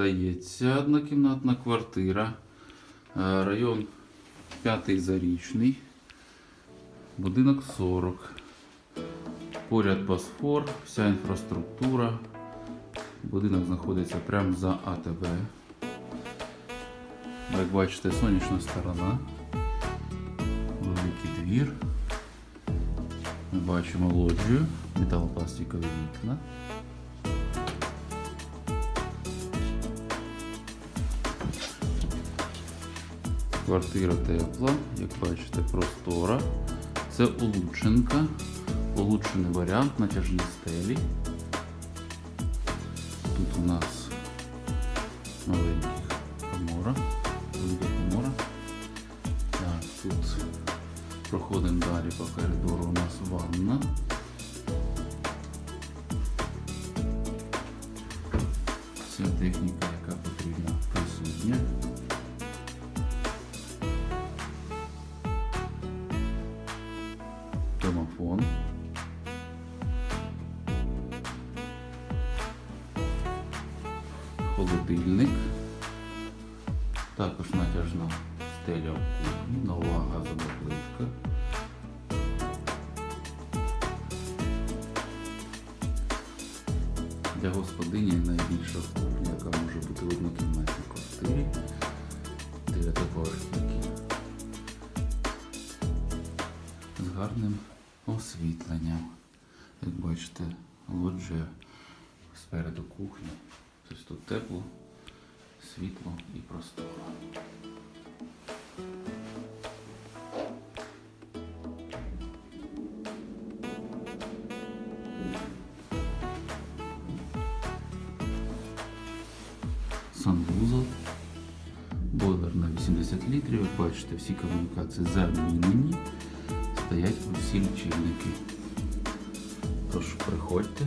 Здається, однокімнатна квартира. Е, Район П'ятий Зарічний. Будинок 40. Поряд Босфор, вся інфраструктура. Будинок знаходиться прямо за АТБ. Як бачите, сонячна сторона. Великий двір. Ми бачимо лоджію, металопластикові вікна. Квартира тепла, як бачите, простора. Це улучшенка, улучшений варіант натяжні стелі. Тут у нас маленьких комора, комора. Так, тут проходимо далі по коридору у нас ванна. Вся техніка, Домофон. Холодильник. Також натяжна стеля в кухні, нова газова плитка. Для господині найбільша кухня, яка може бути в однокімнатній квартирі. Дев'ятиповерхівки. З гарним освітленням. Як бачите, лоджія спереду кухня. Тобто тут тепло, світло і простора. Санвузол. Бойлер на 80 літрів. Як бачите, всі комунікації замінені. Стоять усі лічильники. Тож приходьте,